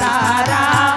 তারা